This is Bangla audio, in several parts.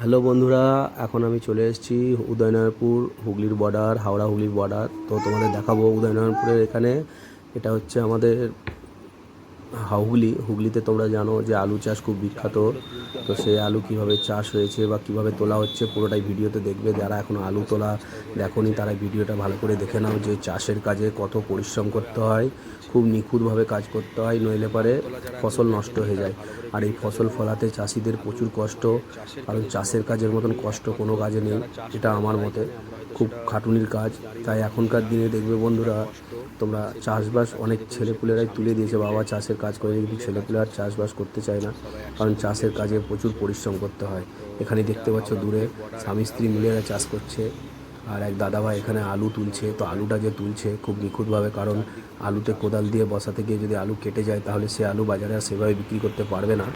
হ্যালো বন্ধুরা, এখন আমি চলে এসেছি উদয়নারপুর হুগলির বর্ডার হাওড়া হুগলির বর্ডার তো তোমাদের দেখাবো উদয়নারায়ণপুরের এখানে। এটা হচ্ছে আমাদের হুগলি, হুগলিতে তোমরা জানো যে আলু চাষ খুব বিখ্যাত। তো সেই আলু কীভাবে চাষ হয়েছে বা কীভাবে তোলা হচ্ছে পুরোটাই ভিডিওতে দেখবে। যারা এখনও আলু তোলা দেখোনি, তারা ভিডিওটা ভালো করে দেখে নাও যে চাষের কাজে কত পরিশ্রম করতে হয়, খুব নিখুঁতভাবে কাজ করতে হয়, নইলে পারে ফসল নষ্ট হয়ে যায়। আর এই ফসল ফলাতে চাষিদের প্রচুর কষ্ট, কারণ চাষের কাজের মতন কষ্ট কোনো কাজে নেই, এটা আমার মতে। খুব খাটুনির কাজ। তাই এখনকার দিনে দেখবে বন্ধুরা, তোমরা চাষবাস অনেক ছেলেপুলেরাই তুলে দিয়েছে, বাবা চাষের কাজ করে কিন্তু ছেলেপুলে আর চাষবাস করতে চায় না, কারণ চাষের কাজে প্রচুর পরিশ্রম করতে হয়। এখানে দেখতে পাচ্ছ দূরে স্বামী স্ত্রী মিলে চাষ করছে, আর এক দাদাভাই এখানে আলু তুলছে। তো আলুটা যে তুলছে খুব নিখুঁতভাবে, কারণ আলুতে কোদাল দিয়ে বসাতে গিয়ে যদি আলু কেটে যায়, তাহলে সে আলু বাজারে আর সেভাবে বিক্রি করতে পারবে না।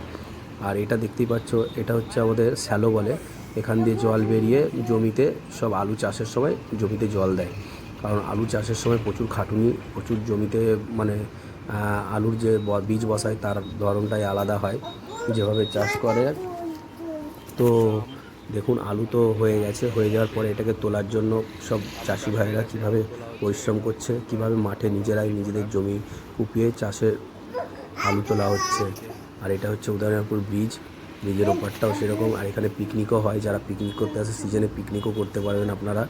আর এটা দেখতেই পাচ্ছ, এটা হচ্ছে আমাদের স্যালো বলে। এখান দিয়ে জল বেরিয়ে জমিতে সব আলু চাষের সময় জমিতে জল দেয়। কারণ আলু চাষের সময় প্রচুর খাটুনি, প্রচুর জমিতে মানে আলুর যে বীজ বসায় তার ধরনটাই আলাদা হয়, যেভাবে চাষ করে। তো দেখুন, আলু তো হয়ে গেছে, হয়ে যাওয়ার পরে এটাকে তোলার জন্য সব চাষি ভাইরা কীভাবে পরিশ্রম করছে, কীভাবে মাঠে নিজেরাই নিজেদের জমি কুপিয়ে চাষের আলু তোলা হচ্ছে। আর এটা হচ্ছে উদয়নারপুর ব্রিজ, ব্রিজের ওপারটাও সেরকম। আর এখানে পিকনিকও হয়, যারা পিকনিক করতে আসে, সিজনে পিকনিকও করতে পারবেন আপনারা।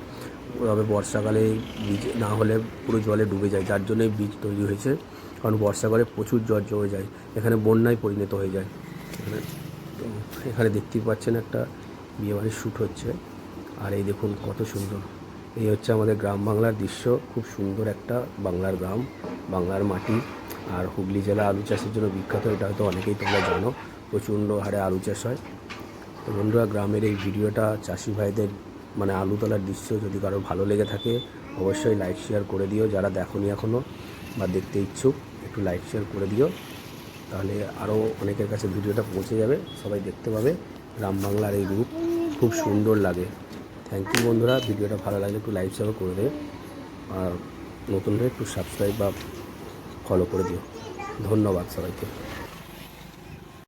তবে বর্ষাকালে ব্রিজ না হলে পুরো জলে ডুবে যায়, যার জন্যই ব্রিজ তৈরি হয়েছে। কারণ বর্ষাকালে প্রচুর জল জমে যায়, এখানে বন্যায় পরিণত হয়ে যায়। এখানে এখানে দেখতেই পাচ্ছেন একটা বিয়েবাড়ির শ্যুট হচ্ছে। আর এই দেখুন কত সুন্দর। এই হচ্ছে আমাদের গ্রাম বাংলার দৃশ্য, খুব সুন্দর একটা বাংলার গ্রাম, বাংলার মাটি। আর হুগলি জেলা আলু চাষের জন্য বিখ্যাত, এটা হয়তো অনেকেই তোমরা জানো, প্রচণ্ড হারে আলু চাষ হয়। তো বন্ধুরা, গ্রামের এই ভিডিওটা চাষি ভাইদের মানে আলু তোলার দৃশ্য যদি কারও ভালো লেগে থাকে, অবশ্যই লাইক শেয়ার করে দিও। যারা দেখোনি এখনও বা দেখতে ইচ্ছুক একটু লাইক শেয়ার করে দিও। তাহলে আরও অনেকের কাছে ভিডিওটা পৌঁছে যাবে। সবাই দেখতে পাবে গ্রাম বাংলার এই রূপ খুব সুন্দর লাগে। থ্যাংক ইউ বন্ধুরা, ভিডিওটা ভালো লাগলে একটু লাইক শেয়ার করে দেবে। আর নতুন হলে একটু সাবস্ক্রাইব বা ফলো করে দিও। ধন্যবাদ সবাইকে।